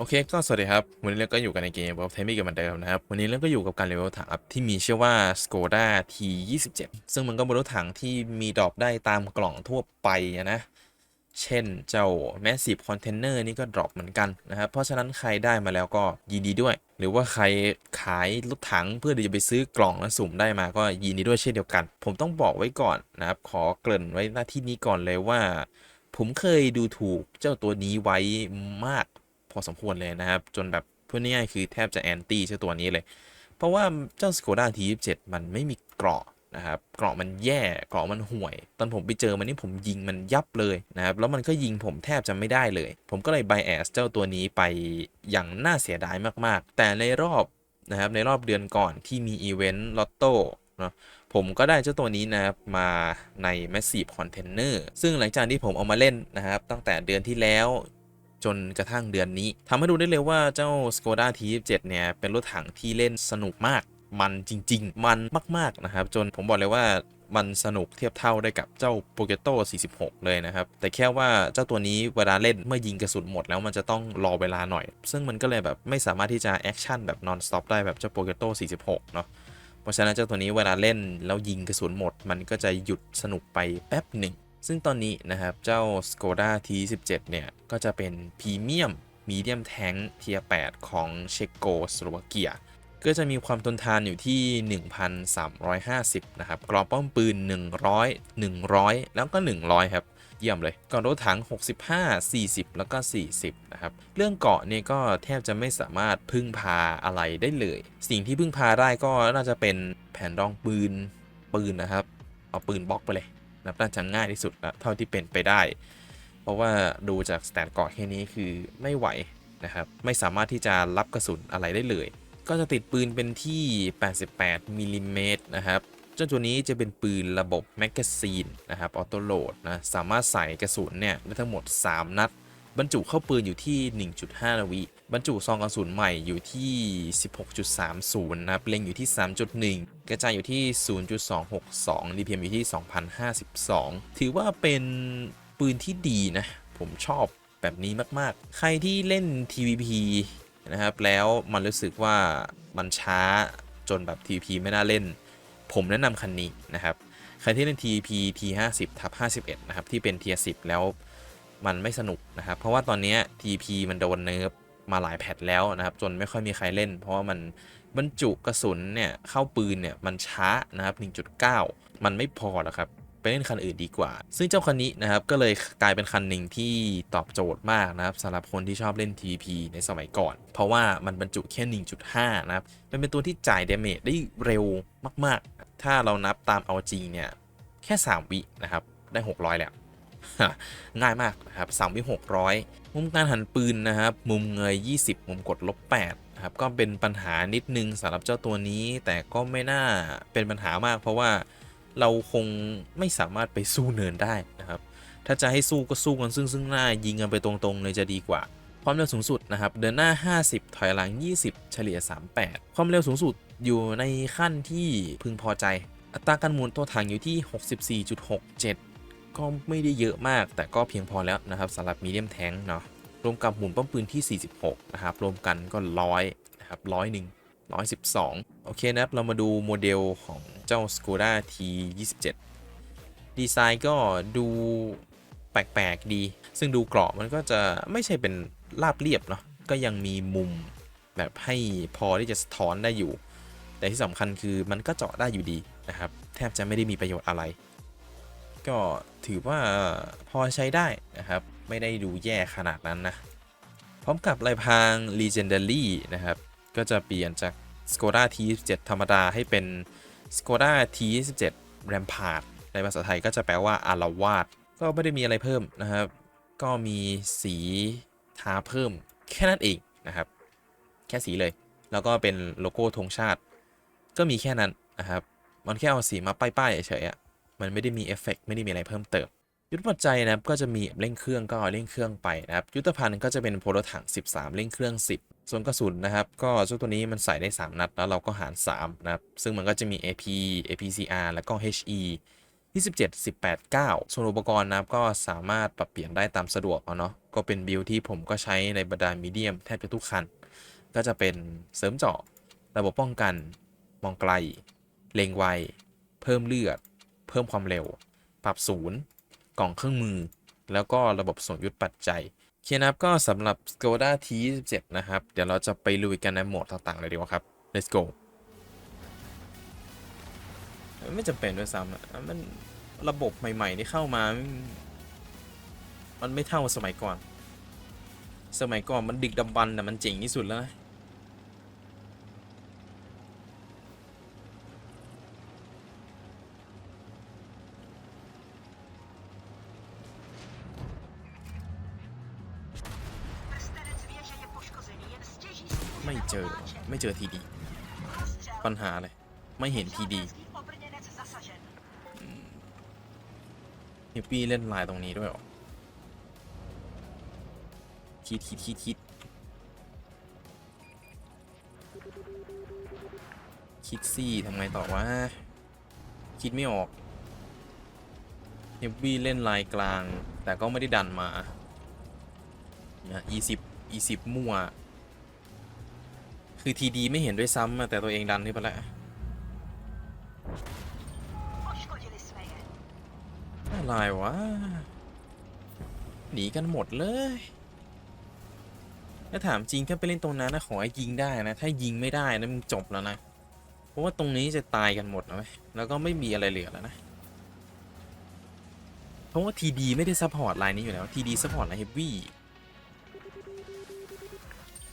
โอเคก็สวัสดีครับ วันนี้เราก็อยู่กันในเกม World of Tanks กันเหมือนเดิมนะครับ วันนี้เราก็อยู่กับการรีวิวถังที่มีชื่อว่า Skoda T27 ซึ่งมันก็เป็นรถถังที่มีดรอปได้ตามกล่องทั่วไปนะ เช่นเจ้า Massive Container นี่ก็ดรอปเหมือนกันนะครับ เพราะฉะนั้นใครได้มาแล้วก็ยินดีด้วย หรือว่าใครขายรถถังเพื่อที่จะไปซื้อกล่องแล้วสุ่มได้มาก็ยินดีด้วยเช่นเดียวกัน ผมต้องบอกไว้ก่อนนะครับ ขอเกริ่นไว้หน้าที่นี้ก่อนเลยว่า ผมเคยดูถูกเจ้าตัวนี้ไว้มาก พอสมควรเลยนะครับ จนแบบพูดง่ายๆคือแทบจะแอนตี้เจ้าตัวนี้เลย เพราะว่าเจ้า Skoda T27 มันไม่มีเกราะนะครับเกราะมันแย่เกราะมันห่วย ตอนผมไปเจอมันนี่ผมยิงมันยับเลยนะครับแล้วมันก็ยิงผมแทบจะไม่ได้เลย ผมก็เลยไบแอสเจ้าตัวนี้ไปอย่างน่าเสียดายมากๆ แต่ในรอบนะครับในรอบเดือนก่อนที่มีอีเวนต์ลอตโต้เนาะผมก็ได้เจ้าตัวนี้นะครับมาใน Massive Container ซึ่งหลังจากที่ผมเอามาเล่นนะครับตั้งแต่เดือนที่แล้ว จนกระทั่งเดือนนี้ทำให้ดูได้เลยว่าเจ้า Skoda T27 เนี่ย เป็นรถถังที่เล่นสนุกมาก มันจริง ๆ มันมาก ๆ นะครับ จนผมบอกเลยว่ามันสนุกเทียบเท่าได้กับเจ้า p o g e t o 46 เลยนะครับ แต่แค่ว่าเจ้าตัวนี้เวลาเล่นเมื่อยิงกระสุนหมดแล้วมันจะต้องรอเวลาหน่อย ซึ่งมันก็เลยแบบไม่สามารถที่จะแอคชั่นแบบ non stop ได้แบบเจ้า p o g e t o 46 เนาะเพราะฉะนั้นเจ้าตัวนี้เวลาเล่นแล้วยิงกระสุนหมด มันก็จะหยุดสนุกไปแป๊บหนึ่ง ซึ่งตอนนี้นะครับเจ้า Skoda T17 เนี่ย ก็จะเป็นพรีเมียมมีเดียมแทงเทีย8ของเชโกสโลวาเกีย ก็จะมีความทนทานอยู่ที่ 1,350 นะครับ กรอบป้อมปืน 100 100 แล้วก็ 100 ครับ เยี่ยมเลยก่อนรถถัง 65 40 แล้วก็ 40 นะครับ เรื่องเกาะเนี่ยก็แทบจะไม่สามารถพึ่งพาอะไรได้เลย สิ่งที่พึ่งพาได้ก็น่าจะเป็นแผ่นรองปืนปืนนะครับ เอาปืนบล็อกไปเลย รับน่าจะง่ายที่สุดนะเท่าที่เป็นไปได้ เพราะว่าดูจากสแตนเกาะแค่นี้คือไม่ไหวนะครับ ไม่สามารถที่จะรับกระสุนอะไรได้เลย ก็จะติดปืนเป็นที่ 88มิลลิเมตรนะครับเจ้าตัวนี้จะเป็นปืนระบบแมกกาซีนนะครับออโต้โหลดนะสามารถใส่กระสุนเนี่ยได้ทั้งหมด 3 นัด บรรจุเข้าปืนอยู่ที่ 1.5นาวิ บรรจุซองกระสุนใหม่อยู่ที่ 16.30 นะครับ เล็งอยู่ที่ 3.1 กระจายอยู่ที่ 0.262 DPM อยู่ที่ 2,052 ถือว่าเป็นปืนที่ดีนะ ผมชอบแบบนี้มากๆ ใครที่เล่น TVP นะครับ แล้วมันรู้สึกว่ามันช้าจนแบบ TVP ไม่น่าเล่น ผมแนะนำคันนี้นะครับ ใครที่เล่น TVP T50 ทับ51 นะครับ ที่เป็น Tier 10 แล้วมันไม่สนุกนะครับ เพราะว่าตอนนี้ TP มันโดนเนิร์ฟ มาหลายแพทแล้วนะครับ จนไม่ค่อยมีใครเล่น เพราะว่ามันบรรจุกระสุนเนี่ยเข้าปืนเนี่ยมันช้านะครับ 1.9 มันไม่พอหรอกครับไปเล่นคันอื่นดีกว่า ซึ่งเจ้าคันนี้นะครับก็เลยกลายเป็นคันหนึ่งที่ตอบโจทย์มากนะครับสำหรับคนที่ชอบเล่น TP ในสมัยก่อน เพราะว่ามันบรรจุแค่ 1.5 นะครับมันเป็นตัวที่จ่ายเดเมจได้เร็วมาก ๆ ถ้าเรานับตามเอาจริงเนี่ยแค่ 3 วินะครับได้ 600 แล้ว ง่ายมากนะครับ3วิ600มุมการหันปืนนะครับมุมเงย 20 มุมกดลบ8ครับก็เป็นปัญหานิดนึงสำหรับเจ้าตัวนี้ แต่ก็ไม่น่าเป็นปัญหามาก เพราะว่าเราคงไม่สามารถไปสู้เนินได้นะครับถ้าจะให้สู้ก็สู้กันซึ่งซึ่งหน้ายิงกันไปตรงๆเลยจะดีกว่าความเร็วสูงสุดนะครับเดินหน้า 50 ถอยหลัง 20 เฉลี่ย 38 ความเร็วสูงสุดอยู่ในขั้นที่พึงพอใจ อัตราการหมุนตัวถังอยู่ที่ 64.67 ก็ไม่ได้เยอะมากแต่ก็เพียงพอแล้วนะครับสำหรับมีเดียมแท้งเนาะรวมกับหมุนป้อมปืนที่ 46 นะครับ รวมกันก็ร้อยนะครับร้อยหนึ่งร้อยสิบสองโอเคนะครับ เรามาดูโมเดลของเจ้า Skoda T27 ดีไซน์ก็ดูแปลกๆดี ซึ่งดูกราะมันก็จะไม่ใช่เป็นราบเรียบเนาะก็ยังมีมุมแบบให้พอที่จะสะท้อนได้อยู่ แต่ที่สำคัญคือมันก็เจาะได้อยู่ดีนะครับ แทบจะไม่ได้มีประโยชน์อะไร ก็ถือว่าพอใช้ได้นะครับ ไม่ได้ดูแย่ขนาดนั้นนะ พร้อมกับลายพราง Legendary นะครับ ก็จะเปลี่ยนจาก Skoda T27 ธรรมดาให้เป็น Skoda T27 Rampart ในภาษาไทยก็จะแปลว่าอารวาสก็ไม่ได้มีอะไรเพิ่มนะครับ ก็มีสีทาเพิ่มแค่นั้นเองนะครับ แค่สีเลย แล้วก็เป็นโลโก้ธงชาติ ก็มีแค่นั้นนะครับ มันแค่เอาสีมาป้ายๆเฉยๆ มันไม่ได้มีเอฟเฟกต์ไม่ได้มีอะไรเพิ่มเติม ยุทธปัจจัยนะครับก็จะมีเร่งเครื่องก็เร่งเครื่องไปนะครับ ยุทธภัณฑ์ก็จะเป็นโพลถัง 13 เร่งเครื่อง 10 ส่วนกระสุนนะครับ ก็เจ้าตัวนี้มันใส่ได้ 3 นัด แล้วเราก็หาร3นะครับ ซึ่งมันก็จะมี AP APCR แล้วก็ HE 27 18 9 ส่วนอุปกรณ์นะครับก็สามารถปรับเปลี่ยนได้ตามสะดวกเอาเนาะก็เป็นบิลที่ผมก็ใช้ในบรรดามีเดียมแทบจะทุกคัน ก็จะเป็นเสริมเจาะ ระบบป้องกัน มองไกล เล็งไว เพิ่มเลือด เพิ่มความเร็ว ปรับศูนย์กล่องเครื่องมือ แล้วก็ระบบส่งยุทธปัจจัยเคนับก็สำหรับ Skoda T27 นะครับ เดี๋ยวเราจะไปลุยกันในโหมดต่างๆเลยดีกว่าครับ let's go ไม่จำเป็นด้วยซ้ำอะมันระบบใหม่ ๆ ที่เข้ามามันมันไม่เท่าสมัยก่อน สมัยก่อนมันดึกดำบรรพ์แต่มันเจ๋งที่สุดแล้วนะ เจอ ไม่เจอทีดี ปัญหาเลย ไม่เห็นทีดีฮิปปี้เล่นลายตรงนี้ด้วยหรอ คิดคิดคิดคิดคิดซี่ทำไงต่อวะ คิดไม่ออกฮิปปี้เล่นลายกลาง แต่ก็ไม่ได้ดันมานะ e 10 e 10มั่ว คือทีดีไม่เห็นด้วยซ้ำแต่ตัวเองดันขึ้นไปแล้วอะไรวะ หนีกันหมดเลยถ้าถามจริงถ้าไปเล่นตรงนั้นนะขอให้ยิงได้นะ ถ้ายิงไม่ได้นะมึงจบแล้วนะ เพราะว่าตรงนี้จะตายกันหมดนะแล้วก็ไม่มีอะไรเหลือแล้วนะ เพราะว่าทีดีไม่ได้ซัพพอร์ตไลน์นี้อยู่แล้วทีดีซัพพอร์ตไลน์เฮฟวี่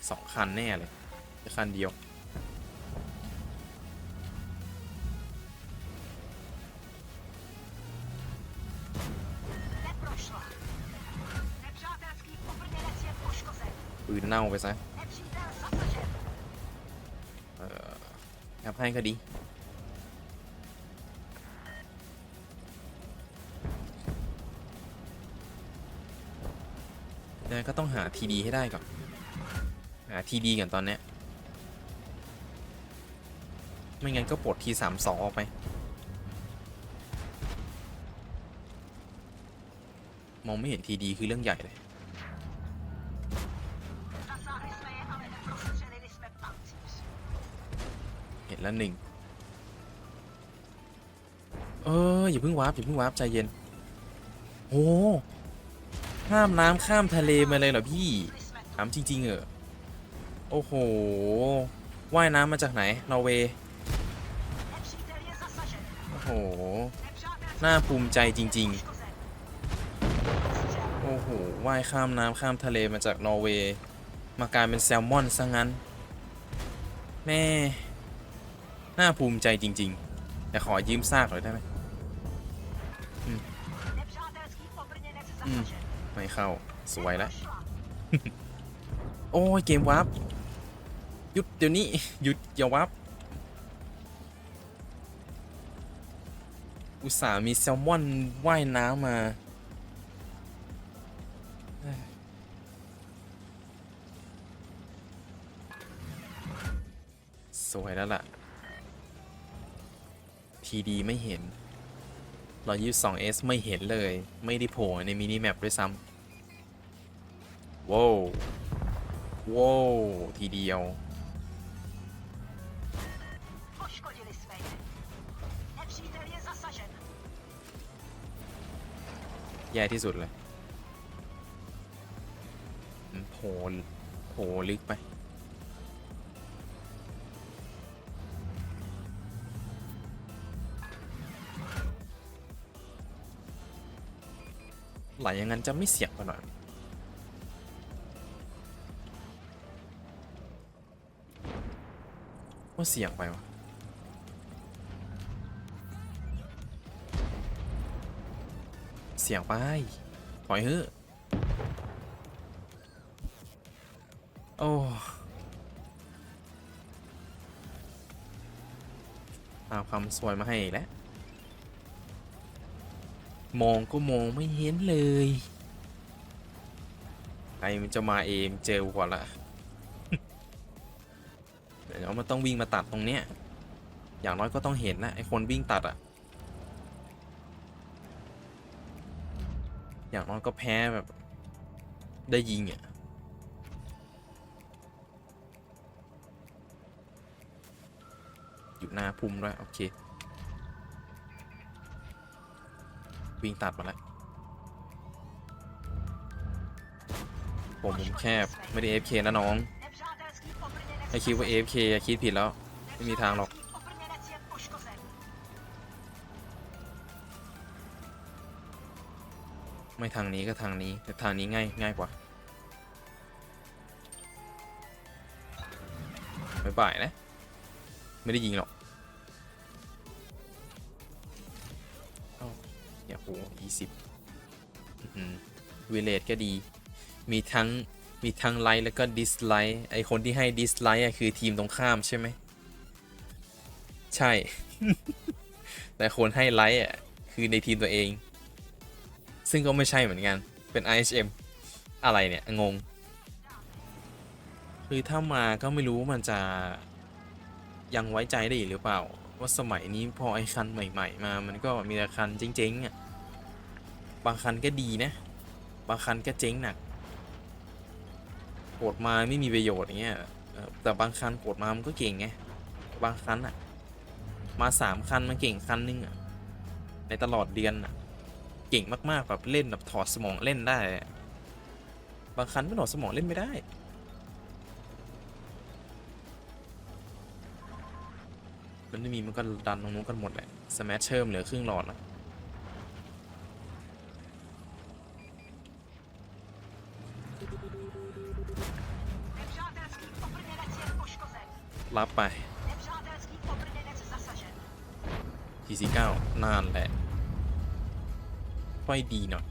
สองคันแน่เลย คันเดียว ปืนเน่าไปซะเอครับให้ก็ดีนะก็ต้องหาทีดีให้ได้ก่อน หาทีดีกันตอนเนี้ย ไม่งั้นก็ปลดทีสามสองออกไป มองไม่เห็นทีดีคือเรื่องใหญ่เลย เห็นแล้วหนึ่ง เออ อย่าเพิ่งวาร์ปอย่าเพิ่งวาร์ปใจเย็นโอ้ข้ามน้ำข้ามทะเลมาเลยเหรอพี่ถามจริง ๆเหรอโอ้โห ว่ายน้ำมาจากไหน นอร์เวย์ น่าภูมิใจจริง ๆ โอ้โหว่ายข้ามน้ำข้ามทะเลมาจากนอร์เวย์มากลายเป็นแซลมอนซะงั้น แม่ น่าภูมิใจจริง ๆ แต่ขอยืมซากหน่อยได้ไหม Nepřátelský obrněnec Hmm. zasažen. ไม่เข้า สวยแล้ว โอ้ย เกมวับ หยุดเดี๋ยวนี้ หยุดอย่าวับ อุตส่าห์มีแซลมอนว่ายน้ำมาสวยแล้วล่ะ ทีดีไม่เห็นรอยยี่สองเอสไม่เห็นเลย ไม่ได้โผล่ในมินิแมปด้วยซ้ำว้าวว้าวทีเดียว แย่ที่สุดเลยโผล่โผล่ลึกไป ไหลอย่างนั้นจะไม่เสียงไปหน่อยว่าเสียงไปวะ สียงไปปล่อยเฮ้อะโอ้เอาคำสวยมาให้แล้ว มองก็มองไม่เห็นเลยใครมันจะมาเองเจอกูก่อนละเดี๋ยวมันต้องวิ่งมาตัดตรงเนี้ย อย่างน้อยก็ต้องเห็นนะไอคนวิ่งตัดอะ อย่างน้อยก็แพ้แบบ ได้ยิงอะอยู่หน้าพุ่มด้วย โอเค วิ่งตัดมาแล้ว ผมมุมแคบ ไม่ได้ AFK นะน้อง Nepřátelský obrněnec ให้คิดว่า AFK อคิดผิดแล้ว ไม่มีทางหรอก ไม่ทางนี้ก็ทางนี้ แต่ทางนี้ง่ายง่ายกว่าบายบายนะ ไม่ได้ยิงหรอกเอ้าอย่าโหยี่สิบวิเลตก็ดี มีทั้ง มีทั้งไลค์แล้วก็ดิสไลค์ไอคนที่ให้ดิสไลค์อะคือทีมตรงข้ามใช่ไหม ใช่ แต่คนให้ไลค์อะคือในทีมตัวเอง ซึ่งก็ไม่ใช่เหมือนกัน เป็น IHM อะไรเนี่ย งง คือถ้ามาก็ไม่รู้ว่ามันจะยังไว้ใจได้อีกหรือเปล่า ว่าสมัยนี้พอไอคันใหม่ ๆ มา มันก็มีแต่คันเจ๊งๆอะ บางคันก็ดีนะ บางคันก็เจ๊งหนักโกดมาไม่มีประโยชน์อย่างเงี้ย แต่บางคันโกดมามันก็เก่งไง บางคันอะ มาสามคันมันเก่งคันนึงอะ ในตลอดเดือนอะ เก่งมากๆแบบเล่นแบบถอดสมองเล่นได้ บางครั้งไม่ถอดสมองเล่นไม่ได้มันไม่มีมันก็ดันตรงนู้นกันหมดแหละสแมชเชิมเหลือครึ่งหลอดแล้ว Nepřátelský obrněnec je poškozen. รับไป Nepřátelský obrněnec zasažen. TC9 นานแหละ ค่อยดีหน่อย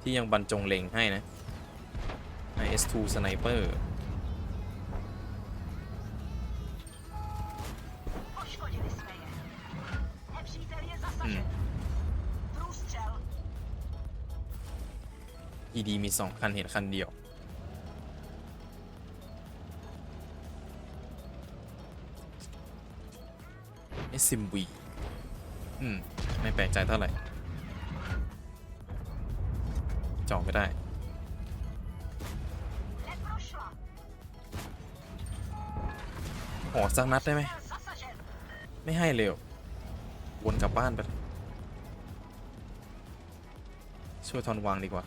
ที่ยังบรรจงเล็งให้นะ IS2 Sniper Poškodili jsme je. Nepřítel je zasažen. Průstřel. ED มีสองคันเห็นคันเดียว SMV อืม ไม่แปลกใจเท่าไหร่ จองไม่ได้หอสักนัดได้ไหม ไม่ให้เร็ว วนกลับบ้านไป ช่วยทอนวางดีกว่า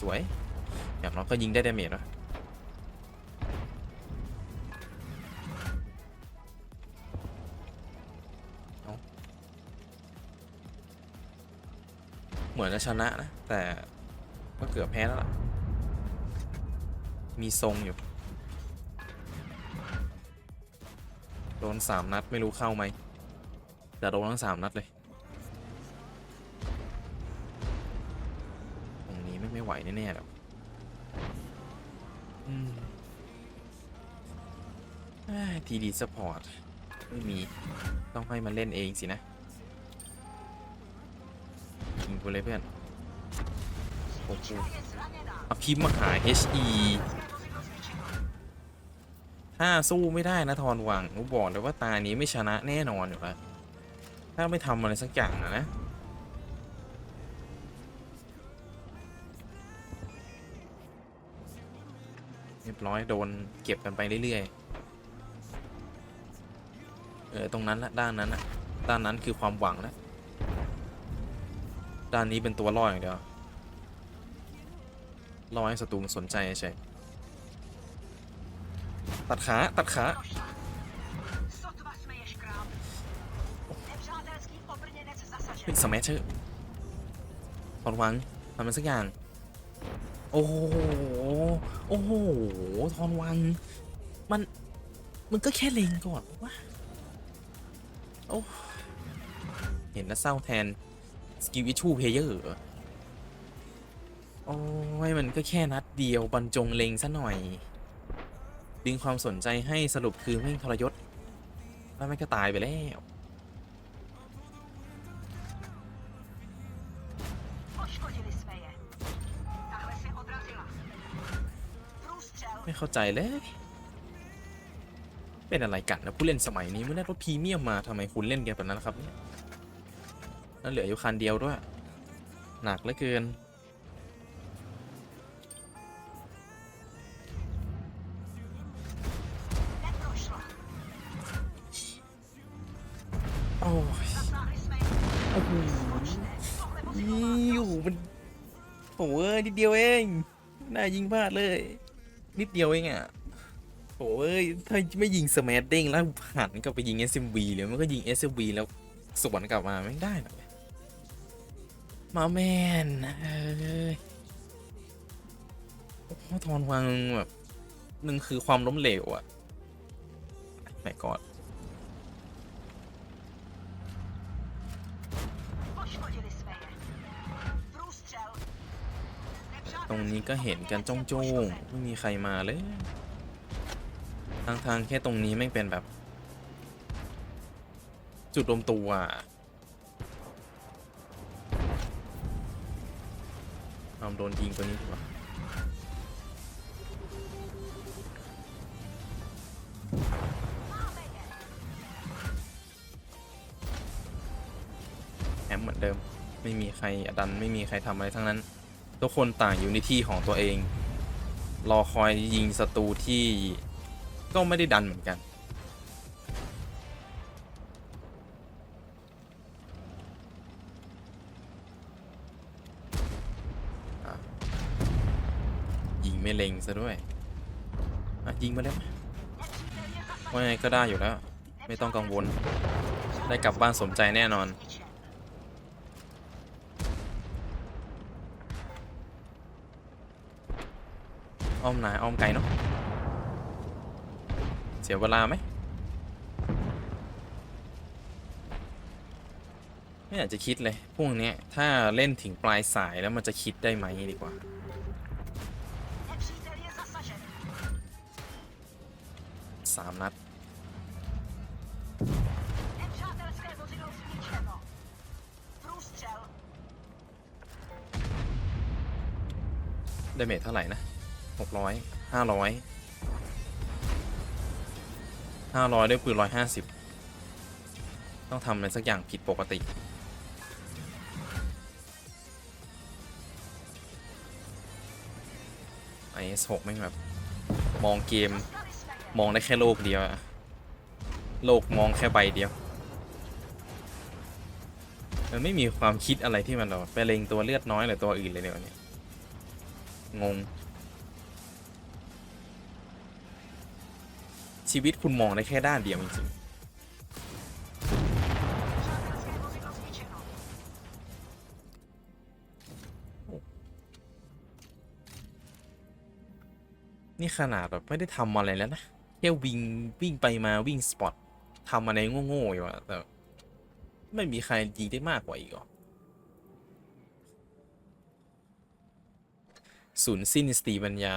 สวย อย่างน้อยก็ยิงได้ดาเมจวะ เหมือนจะชนะนะ แต่ก็เกือบแพ้แล้วล่ะ มีทรงอยู่ โดนสามนัดไม่รู้เข้าไหมแต่โดนทั้งสามนัดเลย ตรงนี้ไม่ไม่ไหวแน่ๆหรอกทีดีสปอร์ต ไม่มี ต้องให้มันเล่นเองสินะ กูเลยเพื่อนโอ้โห Cvička je zraněná. เอาพิมพ์มาหา HE Vojenské vozidlo zničeno. ถ้าสู้ไม่ได้นะทอนวังหนูบอกเลยว่าตานี้ไม่ชนะแน่นอนอยู่แล้วถ้าไม่ทำอะไรสักอย่างนะนะเรียบร้อยโดนเก็บกันไปเรื่อยๆ เออตรงนั้นละด้านนั้นอะด้านนั้นคือความหวังแล้ว ด้านนี้เป็นตัวล่ออย่างเดียวล่อให้ศัตรูมันสนใจใช่ตัดขา ตัดขาเป็นสมัชเชอร์ตอนวังทำมันสักอย่าง โอ้โห โอ้โหทอนวัง มัน มันก็แค่เลงก่อนวะโอ้ เห็นแล้วเศร้าแทน สกิลอิชูเพเยอร์โอ้ยมันก็แค่นัดเดียวบรรจงเลงซะหน่อย ดึงความสนใจให้สรุปคือไม่ทรยศ แล้วไม่ก็ตายไปแล้ว ไม่เข้าใจเลย เป็นอะไรกันนะผู้เล่นสมัยนี้ไม่ได้รถพรีเมียมมาทำไมคุณเล่นกันแบบนั้นครับเนี่ย แล้วเหลืออยู่คันเดียวด้วย หนักเหลือเกิน โอ้ยโอ้โหอยู่มันโอ้ยนิดเดียวเอง น่ายิงพลาดเลย นิดเดียวเองอะโอ้ยถ้าไม่ยิงสมาร์ทเด้งแล้วหันกลับไปยิง SMV เลยมันก็ยิง SMV แล้วสวนกลับมาไม่ได้หรอก มาแมนเออทอนวังแบบหนึ่งคือความล้มเหลวอะไหนก่อนตรงนี้ก็เห็นกันจ้องจงไม่มีใครมาเลย ทางทางแค่ตรงนี้ไม่เป็นแบบ จุดรวมตัว โดนยิงตัวนี้ดีกว่าแอมเหมือนเดิม ไม่มีใครดันไม่มีใครทำอะไรทั้งนั้น ทุกคนต่างอยู่ในที่ของตัวเอง รอคอยยิงศัตรูที่ก็ไม่ได้ดันเหมือนกัน เล็งซะด้วยอะยิงมาเลยไมว่าไงก็ได้อยู่แล้ว ไม่ต้องกังวล ได้กลับบ้านสมใจแน่นอน อ้อมนายอ้อมไกลเนาะ เสียเวลาไหม ไม่อยากจะคิดเลย พวกนี้ถ้าเล่นถึงปลายสายแล้วมันจะคิดได้ไหมดีกว่า เมทเท่าไหร่นะหกร้อยห้าร้อยห้าร้อยด้วยปืนร้อยห้าสิบต้องทำอะไรสักอย่างผิดปกติ ไอเอสหกแม่แบบ มองเกมมองได้แค่โลกเดียวอะโลกมองแค่ใบเดียว มันไม่มีความคิดอะไรที่มันแบบไปเล็งตัวเลือดน้อยหรือตัวอื่นเลยเนี่ยวันนี้ งง ชีวิตคุณมองได้แค่ด้านเดียวจริงๆนี่ขนาดแบบไม่ได้ทำอะไรแล้วนะแค่วิ่งวิ่งไปมาวิ่งสปอตทำอะไรโง่ๆอยู่อะแต่ไม่มีใครยิงได้มากกว่าอีกหรอ ศูนย์สิ้นสติปัญญา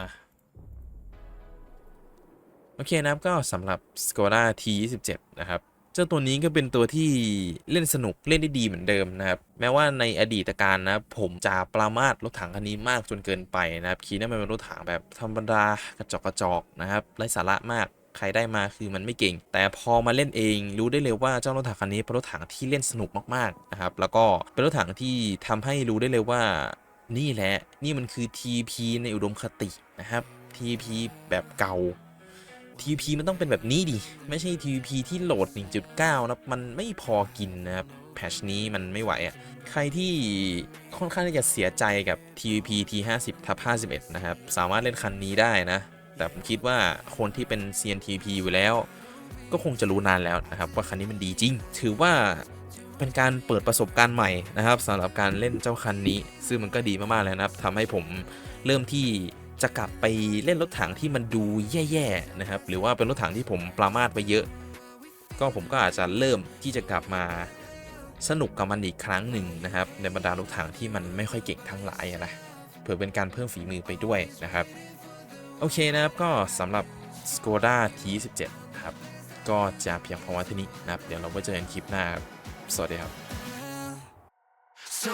โอเคนะครับก็สำหรับ Skoda T27 นะครับ เจ้าตัวนี้ก็เป็นตัวที่เล่นสนุกเล่นได้ดีเหมือนเดิมนะครับ แม้ว่าในอดีตการนะผมจะปรามาสรถถังคันนี้มากจนเกินไปนะครับคีนั้นมันเป็นรถถังแบบธรรมดากระจอกกระจอกนะครับไร้สาระมากใครได้มาคือมันไม่เก่ง แต่พอมาเล่นเองรู้ได้เลยว่าเจ้ารถถังคันนี้เป็นรถถังที่เล่นสนุกมากๆนะครับแล้วก็เป็นรถถังที่ทำให้รู้ได้เลยว่า นี่แหละ นี่มันคือ TP ในอุดมคตินะครับ TP แบบเก่า TP มันต้องเป็นแบบนี้ดิ ไม่ใช่ TP ที่โหลด 1.9 นะ มันไม่พอกินนะครับ แพชนี้มันไม่ไหวอะ่ะ ใครที่ค่อนข้างที่จะเสียใจกับ TP T50 ทับ51 นะครับ สามารถเล่นคันนี้ได้นะ แต่ผมคิดว่าคนที่เป็น CNTP อยู่แล้ว ก็คงจะรู้นานแล้วนะครับ ว่าคันนี้มันดีจริง ถือว่า เป็นการเปิดประสบการณ์ใหม่นะครับสำหรับการเล่นเจ้าคันนี้ ซึ่งมันก็ดีมากๆเลยนะครับทำให้ผมเริ่มที่จะกลับไปเล่นรถถังที่มันดูแย่ๆนะครับ หรือว่าเป็นรถถังที่ผมปรามาสไปเยอะ ก็ผมก็อาจจะเริ่มที่จะกลับมาสนุกกับมันอีกครั้งหนึ่งนะครับ ในบรรดารถถังที่มันไม่ค่อยเก่งทั้งหลายอะนะเพื่อเป็นการเพิ่มฝีมือไปด้วยนะครับ โอเคนะครับก็สำหรับ Skoda T17 ครับก็จะเพียงพอว้เท่านี้นะครับ เดี๋ยวเราไว้เจอกันคลิปหน้าครับ สวัสดีครับ So